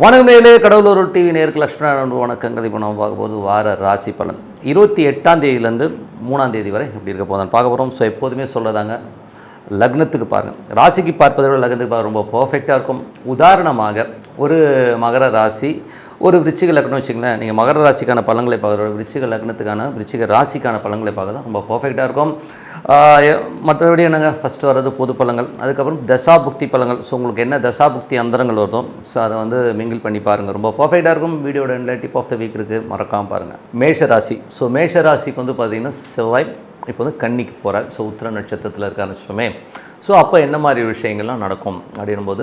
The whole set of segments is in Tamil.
வணக்கமேலே கடவுளூர் டிவி நேருக்கு லக்ஷ்மணன் வணக்கங்கள். இப்போ நம்ம பார்க்க போகிறது வார ராசி பலன். இருபத்தி எட்டாம் தேதியிலேருந்து மூணாம் தேதி வரை இப்படி இருக்க போதான் பார்க்க போகிறோம் ஸோ எப்போதுமே சொல்லதாங்க லக்னத்துக்கு பாருங்கள் ராசிக்கு பார்ப்பதை விட லக்னத்துக்கு பார்க்க ரொம்ப பர்ஃபெக்டாக இருக்கும். உதாரணமாக ஒரு மகர ராசி ஒரு விருச்சிக லக்னம் வச்சுங்களேன் நீங்கள் மகர ராசிக்கான பலன்களை பார்க்குற விருச்சிக லக்னத்துக்கான விருச்சிக ராசிக்கான பலன்களை பார்க்க தான் ரொம்ப பர்ஃபெக்டாக இருக்கும். மற்றபடி என்னங்க? ஃபஸ்ட்டு வர்றது பொது பழங்கள் அதுக்கப்புறம் தசாபுக்தி பழங்கள் ஸோ உங்களுக்கு என்ன தசாபுக்தி அந்தரங்கள் வருதோ ஸோ அதை வந்து மிங்கிள் பண்ணி பாருங்கள் ரொம்ப பர்ஃபெக்டாக இருக்கும். வீடியோட டிப் ஆஃப் த வீக் இருக்குது மறக்காமல் பாருங்கள் மேஷ ராசி ஸோ மேஷ ராசிக்கு வந்து பார்த்திங்கன்னா செவ்வாய் இப்போ வந்து கன்னிக்கு போகிறார் ஸோ உத்திர நட்சத்திரத்தில் இருக்காருன்னு வச்சுக்கோமே. ஸோ அப்போ என்ன மாதிரி விஷயங்கள்லாம் நடக்கும் அப்படின்னும்போது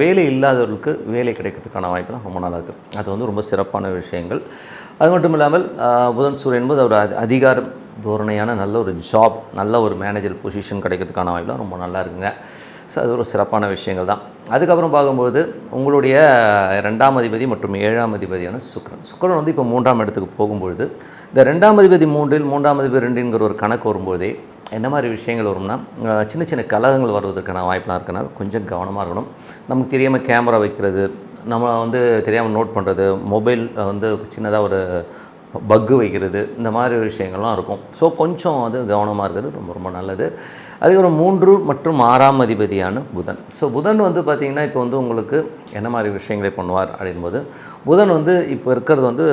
வேலை இல்லாதவர்களுக்கு வேலை கிடைக்கிறதுக்கான வாய்ப்புலாம் ரொம்ப நல்லா இருக்குது அது வந்து ரொம்ப சிறப்பான விஷயங்கள். அது மட்டும் இல்லாமல் புதன் சூரியன் என்பது ஒரு அதிகாரம் தோரணையான நல்ல ஒரு ஜாப் நல்ல ஒரு மேனேஜர் பொசிஷன் கிடைக்கிறதுக்கான வாய்ப்புலாம் ரொம்ப நல்லா இருக்குங்க. ஸோ அது ஒரு சிறப்பான விஷயங்கள் தான். அதுக்கப்புறம் பார்க்கும்போது உங்களுடைய ரெண்டாம் அதிபதி மற்றும் ஏழாம் அதிபதியான சுக்கரன். சுக்கரன் வந்து இப்போ மூன்றாம் இடத்துக்கு போகும்பொழுது இந்த ரெண்டாம் அதிபதி மூன்றில் மூன்றாம் அதிபதி ரெண்டுங்கிற ஒரு கணக்கு வரும்போதே என்ன மாதிரி விஷயங்கள் வரும்னா சின்ன சின்ன கலகங்கள் வருவதற்கான வாய்ப்பெலாம் இருக்கனால கொஞ்சம் கவனமாக இருக்கணும். நமக்கு தெரியாமல் கேமரா வைக்கிறது நம்ம வந்து தெரியாமல் நோட் பண்ணுறது மொபைல் வந்து சின்னதாக ஒரு பக்கு வைக்கிறது இந்த மாதிரி விஷயங்கள்லாம் இருக்கும். ஸோ கொஞ்சம் அது கவனமாக இருக்கிறது ரொம்ப ரொம்ப நல்லது. அதுக்கப்புறம் மூன்று மற்றும் ஆறாம் அதிபதியான புதன். ஸோ புதன் வந்து பார்த்திங்கன்னா இப்போ வந்து உங்களுக்கு என்ன மாதிரி விஷயங்களை பண்ணுவார் அப்படின்போது புதன் வந்து இப்போ இருக்கிறது வந்து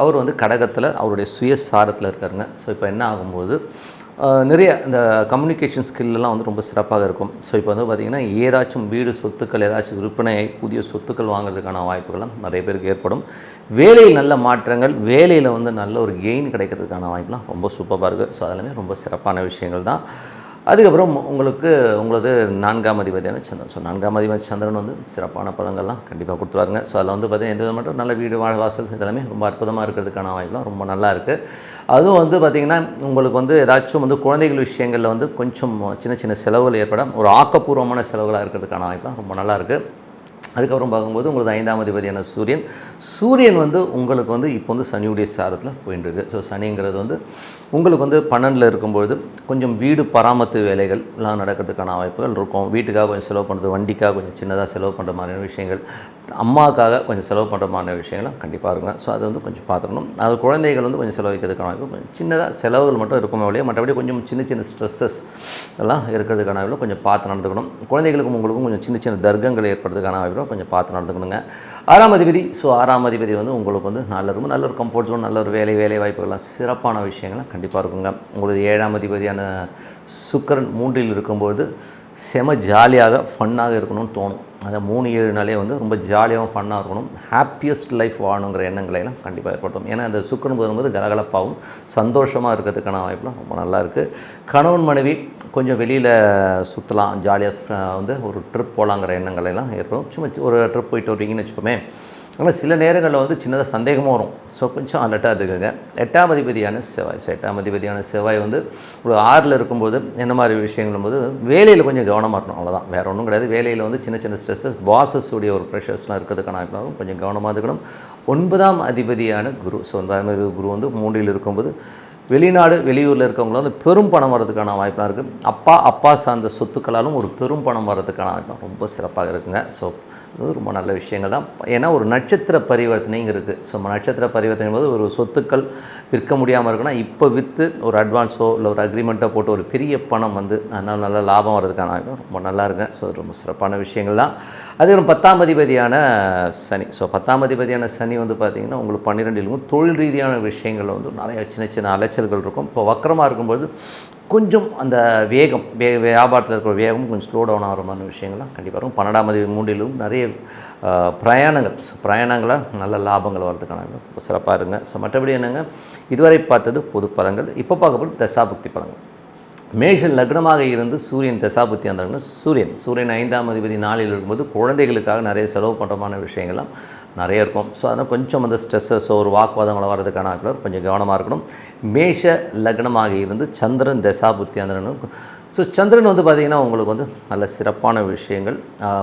அவர் வந்து கடகத்தில் அவருடைய சுயசாரத்தில் இருக்காருங்க. ஸோ இப்போ என்ன ஆகும்போது நிறைய இந்த கம்யூனிகேஷன் ஸ்கில்லாம் வந்து ரொம்ப சிறப்பாக இருக்கும். ஸோ இப்போ வந்து பார்த்திங்கன்னா ஏதாச்சும் வீடு சொத்துக்கள் ஏதாச்சும் விற்பனை புதிய சொத்துக்கள் வாங்குறதுக்கான வாய்ப்புகள்லாம் நிறைய பேருக்கு ஏற்படும். வேலையில் நல்ல மாற்றங்கள் வேலையில் வந்து நல்ல ஒரு கெயின் கிடைக்கிறதுக்கான வாய்ப்புலாம் ரொம்ப சூப்பராக இருக்குது ஸோ அதெல்லாமே ரொம்ப சிறப்பான விஷயங்கள் தான். அதுக்கப்புறம் உங்களுக்கு உங்களது நான்காம் அதிபதியான சந்திரன். ஸோ நான்காம் அதிபதி சந்திரன் வந்து சிறப்பான பழங்கள்லாம் கண்டிப்பாக கொடுத்துருவாருங்க. ஸோ அதில் வந்து பார்த்தீங்கன்னா எந்த மட்டும் நல்ல வீடு வாழ வாசல் இதெல்லாமே ரொம்ப அற்புதமாக இருக்கிறதுக்கான வாய்ப்புலாம் ரொம்ப நல்லா இருக்குது அதுவும் வந்து பார்த்திங்கன்னா உங்களுக்கு வந்து ஏதாச்சும் வந்து குழந்தைகள் விஷயங்களில் வந்து கொஞ்சம் சின்ன சின்ன செலவுகள் ஏற்பட ஒரு ஆக்கப்பூர்வமான செலவுகளாக இருக்கிறதுக்கான வாய்ப்புலாம் ரொம்ப நல்லாயிருக்கு அதுக்கப்புறம் பார்க்கும்போது உங்களுக்கு ஐந்தாம் அதிபதியான சூரியன். சூரியன் வந்து உங்களுக்கு வந்து இப்போ வந்து சனியுடைய சாரத்தில் போயிட்டு ஸோ சனிங்கிறது வந்து உங்களுக்கு வந்து பன்னெண்டில் இருக்கும்பொழுது கொஞ்சம் வீடு பராமத்து வேலைகள்லாம் நடக்கிறதுக்கான வாய்ப்புகள் இருக்கும். வீட்டுக்காக கொஞ்சம் செலவு பண்ணுறது வண்டிக்காக கொஞ்சம் சின்னதாக செலவு பண்ணுற மாதிரியான விஷயங்கள் அம்மாவுக்காக கொஞ்சம் செலவு பண்ணுற மாதிரியான விஷயங்கள்லாம் கண்டிப்பாக இருக்கும். ஸோ அது வந்து கொஞ்சம் பார்த்துக்கணும். அது குழந்தைகள் வந்து கொஞ்சம் செலவழிக்கிறதுக்கான வாய்ப்பு கொஞ்சம் சின்னதாக செலவுகள் மட்டும் இருக்குமே ஒழிய மற்றபடி கொஞ்சம் சின்ன சின்ன ஸ்ட்ரெஸ்ஸஸ் எல்லாம் இருக்கிறதுக்கான வாய்ப்பு கொஞ்சம் பார்த்து நடந்துக்கணும். குழந்தைகளுக்கும் உங்களுக்கும் கொஞ்சம் சின்ன சின்ன தர்க்கங்கள் ஏற்படுறதுக்கான வாய்ப்பு கொஞ்சம் பார்த்து நடந்துக்கணுங்க. ஆறாம் அதிபதி ஸோ ஆறாம் அதிபதி வந்து உங்களுக்கு வந்து நல்ல ரொம்ப நல்ல ஒரு கம்ஃபர்ட் ஜோன் நல்ல ஒரு வேலை வேலை வாய்ப்புகள்லாம் சிறப்பான விஷயங்கள்லாம் கண்டிப்பாக இருக்குங்க. உங்களுக்கு ஏழாம் அதிபதியான சுக்கிரன் மூன்றில் இருக்கும்போது செம ஜாலியாக ஃபன்னாக இருக்கணும்னு தோணும். அந்த மூணு ஏழு நாளே வந்து ரொம்ப ஜாலியாகவும் ஃபன்னாக இருக்கணும். ஹாப்பியஸ்ட் லைஃப் வாழணுங்கிற எண்ணங்களை எல்லாம் கண்டிப்பாக ஏற்படுத்தும். ஏன்னா அந்த சுக்கரன் வரும்போது கலகலப்பாகவும் சந்தோஷமாக இருக்கிறதுக்கான வாய்ப்புலாம் ரொம்ப நல்லா இருக்குது கணவன் மனைவி கொஞ்சம் வெளியில் சுற்றலாம் ஜாலியாக வந்து ஒரு ட்ரிப் போகலாங்கிற எண்ணங்களை எல்லாம் ஏற்படும். சும்மா ஒரு ட்ரிப் போயிட்டு வருவீங்கன்னு வச்சுப்போமே ஆனால் சில நேரங்களில் வந்து சின்னதாக சந்தேகமும் வரும். ஸோ கொஞ்சம் அலர்ட்டாக இருக்குங்க எட்டாம் அதிபதியான செவ்வாய். ஸோ எட்டாம் அதிபதியான செவ்வாய் வந்து ஒரு ஆறில் இருக்கும்போது என்ன மாதிரி விஷயங்களும் போது வேலையில் கொஞ்சம் கவனமாக இருக்கணும். அவ்வளோதான் வேறு ஒன்றும் கிடையாது. வேலையில் வந்து சின்ன சின்ன ஸ்ட்ரெஸ்ஸஸ் பாசஸ் உடைய ஒரு ப்ரெஷர்ஸ்லாம் இருக்கிறதுக்கான கொஞ்சம் கவனமாக இருக்கணும். ஒன்பதாம் அதிபதியான குரு. ஸோ ஒன்பதாம் குரு வந்து மூன்றில் இருக்கும்போது வெளிநாடு வெளியூரில் இருக்கவங்களும் வந்து பெரும் பணம் வர்றதுக்கான வாய்ப்பெலாம் இருக்குது அப்பா அப்பா சார்ந்த சொத்துக்களாலும் ஒரு பெரும் பணம் வரதுக்கான வாய்ப்பு ரொம்ப சிறப்பாக இருக்குங்க. ஸோ இது ரொம்ப நல்ல விஷயங்கள் தான். ஏன்னா ஒரு நட்சத்திர பரிவர்த்தனைங்க இருக்குது ஸோ நட்சத்திர பரிவர்த்தனை போது ஒரு சொத்துக்கள் விற்க முடியாமல் இருக்குன்னா இப்போ விற்று ஒரு அட்வான்ஸோ இல்லை ஒரு அக்ரிமெண்ட்டோ போட்டு ஒரு பெரிய பணம் வந்து அதனால் நல்ல லாபம் வர்றதுக்கான வாய்ப்பு ரொம்ப நல்லா இருக்குங்க. ஸோ ரொம்ப சிறப்பான விஷயங்கள் தான். அதுக்கப்புறம் பத்தாம் அதிபதியான சனி. ஸோ பத்தாம் அதிபதியான சனி வந்து பார்த்திங்கன்னா உங்களுக்கு பன்னிரெண்டிலும் தொழில் ரீதியான விஷயங்கள் வந்து நிறைய சின்ன சின்ன இரைச்சல்கள் இருக்கும். இப்போ வக்கரமாக இருக்கும்போது கொஞ்சம் அந்த வேகம் வே வியாபாரத்தில் இருக்கிற வேகம் கொஞ்சம் ஸ்லோ டவுன் ஆகிற மாதிரி விஷயங்கள்லாம் கண்டிப்பாக இருக்கும். பன்னெண்டாம் தேதி மூன்றிலும் நிறைய பிரயாணங்கள் ஸோ நல்ல லாபங்கள் வர்றதுக்கான சிறப்பாக இருங்க. ஸோ மற்றபடி என்னங்க? இதுவரை பார்த்தது பொது பலங்கள் இப்போ பார்க்கப்படும் தசாபக்தி தசாபுக்தி பலங்கள் மேஷ லக்னமாக இருந்து சூரியன் தசாபுத்தி அந்த சூரியன் சூரியன் ஐந்தாம் அதிபதி நாளில் இருக்கும்போது குழந்தைகளுக்காக நிறைய செலவு பண்ணுறமான விஷயங்கள்லாம் நிறைய இருக்கும். ஸோ அதனால் கொஞ்சம் அந்த ஸ்ட்ரெஸ்ஸஸோ ஒரு வாக்குவாதங்களை வர்றதுக்கான கொஞ்சம் கவனமாக இருக்கணும். மேஷ லக்னமாக இருந்து சந்திரன் தசாபுத்தி அந்த ஸோ சந்திரன் வந்து பார்த்திங்கன்னா உங்களுக்கு வந்து நல்ல சிறப்பான விஷயங்கள்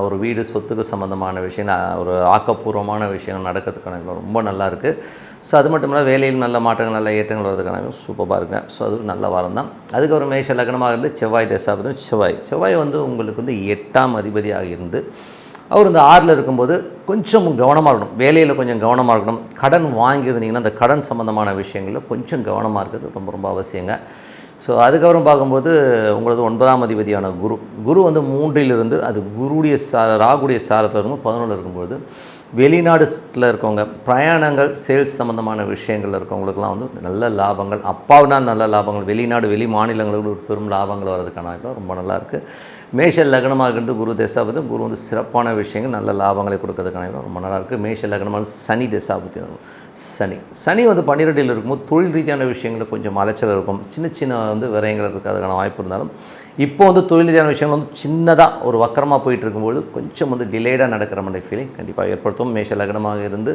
ஒரு வீடு சொத்துக்கு சம்மந்தமான விஷயங்கள் ஒரு ஆக்கப்பூர்வமான விஷயங்கள் நடக்கிறதுக்கான ரொம்ப நல்லா இருக்குது ஸோ அது மட்டும் இல்லாமல் வேலையில் நல்ல மாற்றங்கள் நல்ல ஏற்றங்கள் வர்றதுக்கான சூப்பராக இருக்குங்க ஸோ அது ஒரு நல்ல வாரம் தான். அதுக்கப்புறம் மேஷ லக்னமாக இருந்து செவ்வாய் தசாபதம் செவ்வாய். செவ்வாய் வந்து உங்களுக்கு வந்து எட்டாம் அதிபதியாக இருந்து அவர் இந்த ஆறில் இருக்கும்போது கொஞ்சம் கவனமாக இருக்கணும். வேலையில் கொஞ்சம் கவனமாக இருக்கணும். கடன் வாங்கியிருந்தீங்கன்னா அந்த கடன் சம்மந்தமான விஷயங்களில் கொஞ்சம் கவனமாக இருக்கிறது ரொம்ப ரொம்ப அவசியங்க. ஸோ அதுக்கப்புறம் பார்க்கும்போது உங்களது ஒன்பதாம் அதிபதியான குரு. குரு வந்து மூன்றிலிருந்து அது குருடைய சார ராகுடைய சாரத்தில் இருக்கும் பதினொன்று இருக்கும்போது வெளிநாடுல இருக்கவங்க பிரயாணங்கள் சேல்ஸ் சம்மந்தமான விஷயங்கள் இருக்கவங்களுக்குலாம் வந்து நல்ல லாபங்கள். அப்பாவுனா நல்ல லாபங்கள். வெளிநாடு வெளி மாநிலங்களுக்கு பெரும் லாபங்கள் வர்றதுக்கான வாய்ப்பு ரொம்ப நல்லா இருக்குது மேஷ லக்னமாக இருந்து குரு தசாபதி குரு வந்து சிறப்பான விஷயங்கள் நல்ல லாபங்களை கொடுக்கறதுக்கான ரொம்ப நல்லா இருக்குது மேஷ லக்னமாக சனி தசாபதி சனி. சனி வந்து பன்னிரெண்டில் இருக்கும்போது தொழில் ரீதியான விஷயங்களில் கொஞ்சம் அலைச்சல் இருக்கும். சின்ன சின்ன வந்து விரயங்கள் இருக்கிறதுக்கான வாய்ப்பு இருந்தாலும் இப்போ வந்து தொழில் ரீதியான விஷயங்கள் வந்து சின்னதாக ஒரு வக்கரமாக போயிட்டு இருக்கும்போது கொஞ்சம் வந்து டிலேடாக நடக்கிற மாதிரி ஃபீலிங் கண்டிப்பாக ஏற்படுத்தும். மேஷ லக்னமாக இருந்து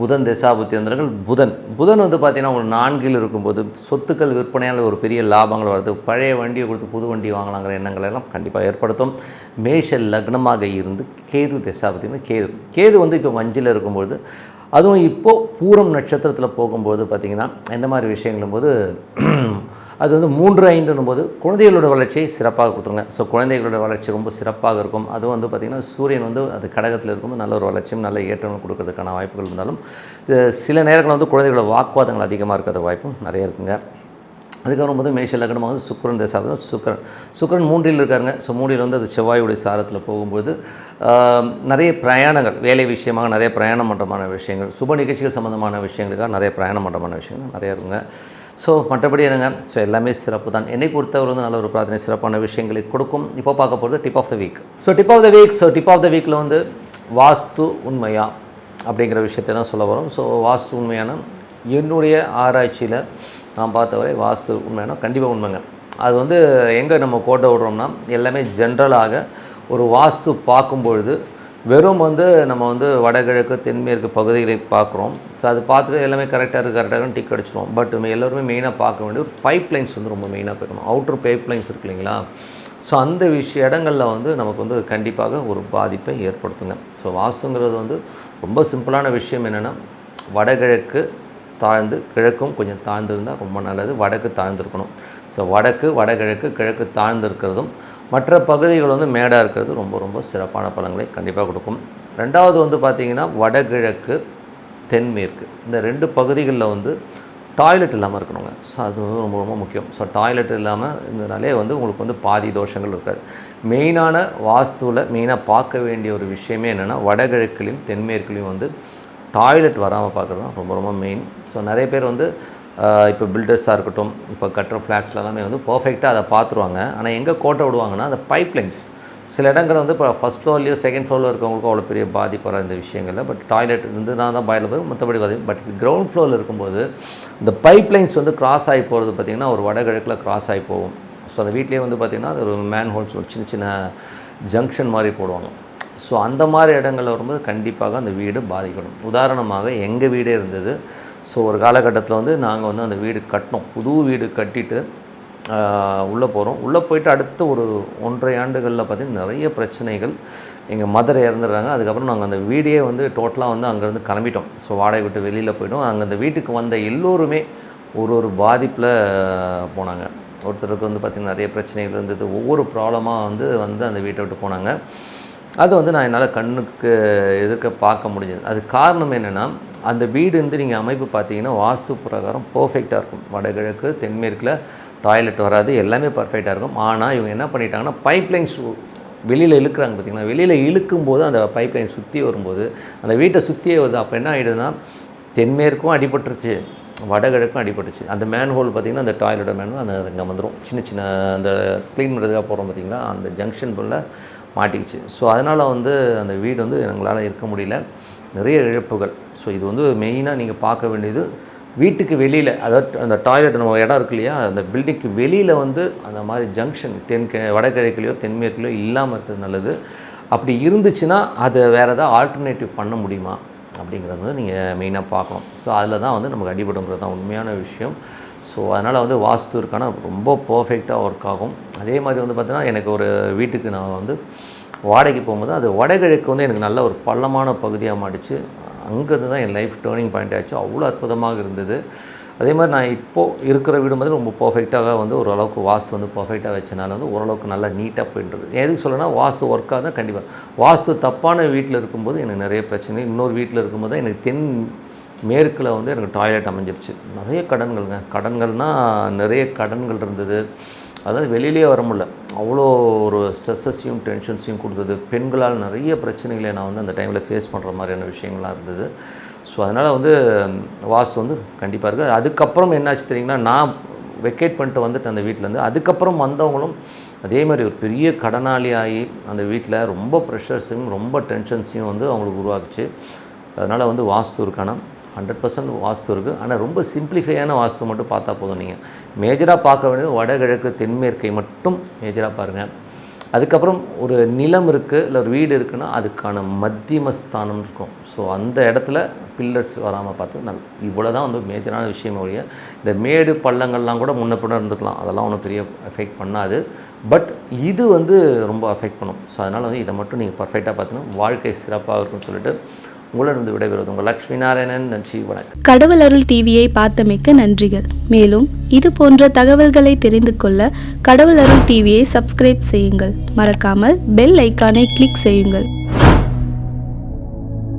புதன் தசாபுத்தி வந்தவர்கள் புதன். புதன் வந்து பார்த்திங்கன்னா ஒரு நான்கில் இருக்கும்போது சொத்துக்கள் விற்பனையால் ஒரு பெரிய லாபங்கள் வருது பழைய வண்டியை கொடுத்து புது வண்டி வாங்கலாங்கிற எண்ணங்கள் எல்லாம் கண்டிப்பாக ஏற்படுத்தும். மேஷ லக்னமாக இருந்து கேது தசாபுத்தின்னு கேது. கேது வந்து இப்போ மஞ்சில் இருக்கும்போது அதுவும் இப்போது பூரம் நட்சத்திரத்தில் போகும்போது பார்த்திங்கன்னா இந்த மாதிரி விஷயங்களும் போது அது வந்து மூன்று ஐந்துன்னும் போது குழந்தைகளோட வளர்ச்சியை சிறப்பாக கொடுத்துருங்க. ஸோ குழந்தைகளோட வளர்ச்சி ரொம்ப சிறப்பாக இருக்கும். அதுவும் வந்து பார்த்திங்கன்னா சூரியன் வந்து அது கடகத்தில் இருக்கும்போது நல்ல ஒரு வளர்ச்சியும் நல்ல ஏற்றமும் கொடுக்கறதுக்கான வாய்ப்புகள் இருந்தாலும் சில நேரங்களில் வந்து குழந்தைகளோட வாக்குவாதங்கள் அதிகமாக இருக்கிற வாய்ப்பும் நிறைய இருக்குங்க. அதுக்கப்புறம் வந்து மேஷ லக்னமாக வந்து சுக்கரன் தசாபதம் சுக்கரன் சுக்கரன் மூன்றில் இருக்காருங்க. ஸோ மூன்றில் வந்து அது செவ்வாயுடைய சாரத்தில் போகும்போது நிறைய பிரயாணங்கள் வேலை விஷயமாக நிறைய பிரயாணம் பண்ணுறமான விஷயங்கள் சுப நிகழ்ச்சிகள் சம்மந்தமான விஷயங்களுக்காக நிறைய பிரயாணம் மன்றமான விஷயங்கள் நிறையா இருக்குங்க. ஸோ மற்றபடி என்னங்க? ஸோ எல்லாமே சிறப்பு தான். என்னை பொறுத்தவரை வந்து நல்ல ஒரு பிரார்த்தனை சிறப்பான விஷயங்களை கொடுக்கும். இப்போ பார்க்க போகிறது tip of the week so tip of the week so tip of the வீக்கில் வந்து வாஸ்து உண்மையா அப்படிங்கிற விஷயத்தை தான் சொல்ல வரோம். ஸோ வாஸ்து உண்மையான என்னுடைய ஆராய்ச்சியில் நான் பார்த்தவரை வாஸ்து உண்மைன்னா கண்டிப்பாக உண்மைங்க. அது வந்து எங்கே நம்ம கோட்டை விடுறோம்னா எல்லாமே ஜென்ரலாக ஒரு வாஸ்து பார்க்கும்பொழுது வெறும் வந்து நம்ம வந்து வடகிழக்கு தென்மேற்கு பகுதிகளை பார்க்குறோம். ஸோ அது பார்த்துட்டு எல்லாமே கரெக்டாக இருக்குது கரெக்டாக டிக் அடிச்சிடும் பட் எல்லோருமே மெயினாக பார்க்க வேண்டிய ஒரு பைப் லைன்ஸ் வந்து ரொம்ப மெயினாக போயிடணும் அவுட்ரு பைப் லைன்ஸ் இருக்கு இல்லைங்களா? ஸோ அந்த விஷய இடங்களில் வந்து நமக்கு வந்து கண்டிப்பாக ஒரு பாதிப்பை ஏற்படுத்துங்க. ஸோ வாஸ்துங்கிறது வந்து ரொம்ப சிம்பிளான விஷயம் என்னென்னா வடகிழக்கு தாழ்ந்து கிழக்கும் கொஞ்சம் தாழ்ந்து இருந்தால் ரொம்ப நல்லது. வடக்கு தாழ்ந்திருக்கணும். ஸோ வடக்கு வடகிழக்கு கிழக்கு தாழ்ந்து இருக்கிறதும் மற்ற பகுதிகள் வந்து மேடாக இருக்கிறது ரொம்ப ரொம்ப சிறப்பான பலன்களை கண்டிப்பாக கொடுக்கும். ரெண்டாவது வந்து பார்த்திங்கன்னா வடகிழக்கு தென்மேற்கு. இந்த ரெண்டு பகுதிகளில் வந்து டாய்லெட் இல்லாமல் இருக்கணுங்க. ஸோ அது வந்து ரொம்ப ரொம்ப முக்கியம். ஸோ டாய்லெட் இல்லாமல் இருந்தனாலே வந்து உங்களுக்கு வந்து பாதி தோஷங்கள் இருக்காது. மெயினான வாஸ்துவில் மெயினாக பார்க்க வேண்டிய ஒரு விஷயமே என்னென்னா வடகிழக்குலையும் தென்மேற்குலையும் வந்து டாய்லெட் வராமல் பார்க்குறது தான் ரொம்ப ரொம்ப மெயின் ஸோ நிறைய பேர் வந்து இப்போ பில்டர்ஸாக இருக்கட்டும் இப்போ கட்டுற ஃப்ளாட்ஸ்ல எல்லாமே வந்து பர்ஃபெக்டாக அதை பார்த்துருவாங்க. ஆனால் எங்கே கோட்டை விடுவாங்கன்னா அந்த பைப் லைன்ஸ் சில இடங்கள் வந்து இப்போ ஃபஸ்ட் ஃப்ளோர்லேயோ செகண்ட் ஃப்ளோரில் இருக்கவங்களுக்கும் அவ்வளோ பெரிய பாதிப்பு வர இந்த விஷயங்களில். பட் டாய்லெட் இருந்து நான் தான் பாயில் போய் மற்றபடி பார்த்து பட் கிரவுண்ட் ஃப்ளோரில் இருக்கும்போது இந்த பைப் லைன்ஸ் வந்து கிராஸ் ஆகி போகிறது பார்த்திங்கன்னா ஒரு வடகிழக்கில் கிராஸ் ஆகி போகும். ஸோ அந்த வீட்லேயே வந்து பார்த்திங்கன்னா அது ஒரு மேன் ஹோல்ஸ் ஒரு சின்ன சின்ன ஜங்ஷன் மாதிரி போடுவாங்க. ஸோ அந்த மாதிரி இடங்களில் வரும்போது கண்டிப்பாக அந்த வீடு பாதிக்கணும். உதாரணமாக எங்கள் வீடே இருந்தது. ஸோ ஒரு காலகட்டத்தில் வந்து நாங்கள் வந்து அந்த வீடு கட்டினோம். புது வீடு கட்டிட்டு உள்ளே போகிறோம் உள்ளே போயிட்டு அடுத்த ஒரு ஒன்றரை ஆண்டுகளில் பார்த்திங்கன்னா நிறைய பிரச்சனைகள் எங்கள் மதர் இறந்துடுறாங்க. அதுக்கப்புறம் நாங்கள் அந்த வீடே வந்து டோட்டலாக வந்து அங்கேருந்து கிளம்பிட்டோம். ஸோ வாடகை விட்டு வெளியில் போயிட்டோம். அங்கே அந்த வீட்டுக்கு வந்த எல்லோருமே ஒரு ஒரு பாதிப்பில் போனாங்க. ஒருத்தருக்கு வந்து பார்த்திங்கன்னா நிறைய பிரச்சனைகள் இருந்தது. ஒவ்வொரு ப்ராப்ளமாக வந்து வந்து அந்த வீட்டை விட்டு போனாங்க. அது வந்து நான் என்னால் கண்ணுக்கு எதிர்க்க பார்க்க முடிஞ்சது. அது காரணம் என்னென்னா அந்த வீடு வந்து நீங்கள் அமைப்பு பார்த்தீங்கன்னா வாஸ்து பிரகாரம் பர்ஃபெக்டாக இருக்கும். வடகிழக்கு தென்மேற்கில் டாய்லெட் வராது எல்லாமே பர்ஃபெக்டாக இருக்கும். ஆனால் இவங்க என்ன பண்ணிட்டாங்கன்னா பைப்லைன் ஷூ வெளியில் இழுக்கிறாங்க பார்த்தீங்கன்னா வெளியில் இழுக்கும்போது அந்த பைப்லைன் சுற்றி வரும்போது அந்த வீட்டை சுற்றியே வருது. அப்போ என்ன ஆகிடுதுன்னா தென்மேற்கும் அடிபட்டுருச்சு வடகிழக்கும் அடிபட்டுச்சு அந்த மேன் ஹோல் பார்த்திங்கன்னா அந்த டாய்லெட் மேன் அந்த இங்கே வந்துடும் சின்ன சின்ன அந்த க்ளீன் பண்ணுறதுக்காக போகிறோம் பார்த்திங்களா? அந்த ஜங்ஷன் போல் மாட்டிக்கிச்சு. ஸோ அதனால் வந்து அந்த வீடு வந்து எங்களால் இருக்க முடியல. நிறைய இழப்புகள். ஸோ இது வந்து மெயினாக நீங்கள் பார்க்க வேண்டியது வீட்டுக்கு வெளியில் அதாவது அந்த டாய்லெட் நம்ம இடம் இருக்கு இல்லையா அந்த பில்டிங்க்கு வெளியில் வந்து அந்த மாதிரி ஜங்ஷன் தென் வடகிழக்குலையோ தென்மேற்குலையோ இல்லாமல் இருக்கிறது நல்லது. அப்படி இருந்துச்சுன்னா அதை வேறு ஏதாவது ஆல்டர்னேட்டிவ் பண்ண முடியுமா? அப்படிங்கிறது வந்து நீங்கள் மெயினாக பார்க்கணும். ஸோ அதில் தான் வந்து நமக்கு அடிபடுங்கிறது தான் உண்மையான விஷயம். ஸோ அதனால் வந்து வாஸ்து இருக்கான ரொம்ப பர்ஃபெக்டாக ஒர்க் ஆகும். அதே மாதிரி வந்து பார்த்தீங்கன்னா எனக்கு ஒரு வீட்டுக்கு நான் வந்து வாடகைக்கு போகும்போது அது வடகிழக்கு வந்து எனக்கு நல்ல ஒரு பள்ளமான பகுதியாக மாடிச்சு அங்கேருந்து தான் என் லைஃப் டேர்னிங் பாயிண்ட் ஆச்சு. அவ்வளோ அற்புதமாக இருந்தது. அதே மாதிரி நான் இப்போது இருக்கிற வீடு மாதிரி ரொம்ப பர்ஃபெக்டாக வந்து ஓரளவுக்கு வாஸ்து வந்து பர்ஃபெக்டாக வச்சனால வந்து ஓரளவுக்கு நல்லா நீட்டாக போயிட்டுருக்கு எதுக்கு சொல்லனா வாஸ்து ஒர்க்காக தான் கண்டிப்பாக வாஸ்து தப்பான வீட்டில் இருக்கும்போது எனக்கு நிறைய பிரச்சனை இன்னொரு வீட்டில் இருக்கும்போது தான் எனக்கு தென் மேற்கில் வந்து எனக்கு டாய்லெட் அமைஞ்சிருச்சு. நிறைய கடன்கள்ங்க. கடன்கள்னால் நிறைய கடன்கள் இருந்தது. அதாவது வெளியிலே வர முடியல. அவ்வளோ ஒரு ஸ்ட்ரெஸ்ஸஸையும் டென்ஷன்ஸையும் கொடுத்தது. பெண்களால் நிறைய பிரச்சனைகளை நான் வந்து அந்த டைமில் ஃபேஸ் பண்ணுற மாதிரியான விஷயங்கள்லாம் இருந்தது. ஸோ அதனால் வந்து வாஸ்து வந்து கண்டிப்பாக இருக்குது அதுக்கப்புறம் என்னாச்சு தெரியுங்களா? நான் வெக்கேட் பண்ணிட்டு வந்துட்டு அந்த வீட்டிலேருந்து அதுக்கப்புறம் வந்தவங்களும் அதே மாதிரி ஒரு பெரிய கடனாளி ஆகி அந்த வீட்டில் ரொம்ப ப்ரெஷர்ஸையும் ரொம்ப டென்ஷன்ஸையும் வந்து அவங்களுக்கு உருவாக்குச்சு. அதனால் வந்து வாஸ்து இருக்கான ஹண்ட்ரட் பர்சன்ட் வாஸ்து இருக்குது ஆனால் ரொம்ப சிம்பிளிஃபையான வாஸ்து மட்டும் பார்த்தா போதும் நீங்கள் மேஜராக பார்க்க வேண்டியது வடகிழக்கு தென்மேற்கை மட்டும் மேஜராக பாருங்கள் அதுக்கப்புறம் ஒரு நிலம் இருக்குது இல்லை ஒரு வீடு இருக்குன்னா அதுக்கான மத்தியம ஸ்தானம் இருக்கும். ஸோ அந்த இடத்துல பில்லர்ஸ் வராமல் பார்த்து நல் இவ்வளோ தான் வந்து மேஜரான விஷயம் ஒழிய இந்த மேடு பள்ளங்கள்லாம் கூட முன்ன பின்ன இருந்துக்கலாம். அதெல்லாம் ஒன்றும் பெரிய எஃபெக்ட் பண்ணாது. பட் இது வந்து ரொம்ப அஃபெக்ட் பண்ணும். ஸோ அதனால் வந்து இதை மட்டும் நீங்கள் பர்ஃபெக்டாக பார்த்தீங்கன்னா வாழ்க்கை சிறப்பாக இருக்கும்னு சொல்லிட்டு உங்களிடம் விடைபெறுவது உங்கள் லக்ஷ்மி நாராயணன் நன்றி வணக்கம். கடவுள் அருள் டிவியை பார்த்தமைக்க நன்றிகள். மேலும் இது போன்ற தகவல்களை தெரிந்து கொள்ள கடவுள் அருள் டிவியை சப்ஸ்கிரைப் செய்யுங்கள். மறக்காமல் பெல் ஐக்கானை கிளிக் செய்யுங்கள்.